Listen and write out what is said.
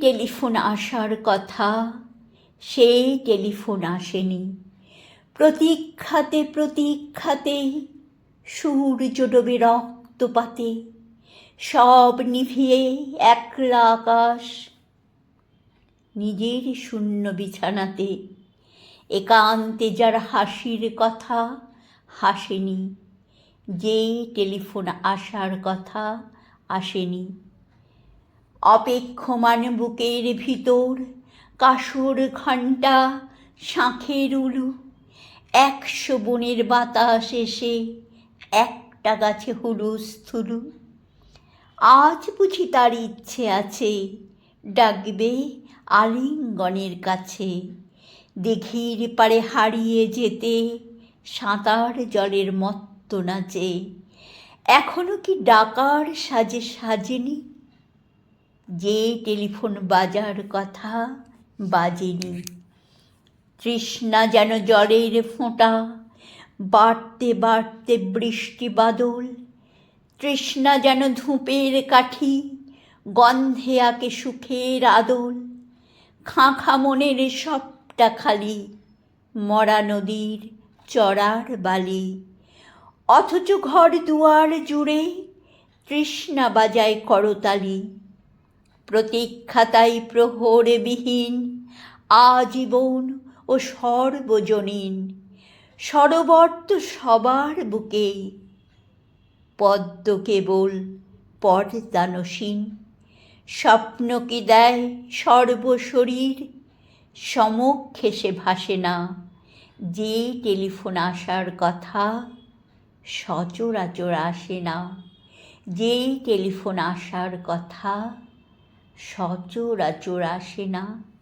Telephone আসার কথা, সেই টেলিফোন আসেনি। প্রতীক্ষাতে প্রতীক্ষাতে সূর্য ডোবে রক্তপাতে, সব নিভিয়ে একলা আকাশ। নিজের শূন্য বিছানাতে, একান্তে যার হাসির কথা হাসেনি। যেই টেলিফোন আসার কথা আসেনি। অপেক্ষমান বুকের ভিতর কাসর ঘণ্টা, শাঁখের উলু, একশো বনের বাতাস এসে একটা গাছে হুলুস থুলু। আজ বুঝি তার ইচ্ছে আছে ডাকবে আলিঙ্গনের কাছে। দিঘির পাড়ে হারিয়ে যেতে সাঁতার জলের মত্ত নাচে। এখনও কি ডাকার সাজে সাজেনি যে টেলিফোন বাজার কথা বাজেনি। তৃষ্ণা যেন জলের ফোঁটা, বাড়তে বাড়তে বৃষ্টি বাদল। তৃষ্ণা যেন ধূপের কাঠি, গন্ধে আঁকে সুখের আদল। খাঁ মনের সবটা খালি মরা নদীর চড়ার বালি। অথচ ঘর দুয়ার জুড়ে তৃষ্ণা বাজায় করতালি। প্রতীক্ষাতাই প্রহরবিহীন, আজীবন ও সর্বজনীন, সরবর্ত সবার বুকেই পদ্ম কেবল পর্দানসীন, স্বপ্ন কি দেয় সর্বশরীর, সমক্ষে সে ভাসে না, যে টেলিফোন আসার কথা সচরাচর আসে না, যে টেলিফোন আসার কথা সচরাচর আসে না।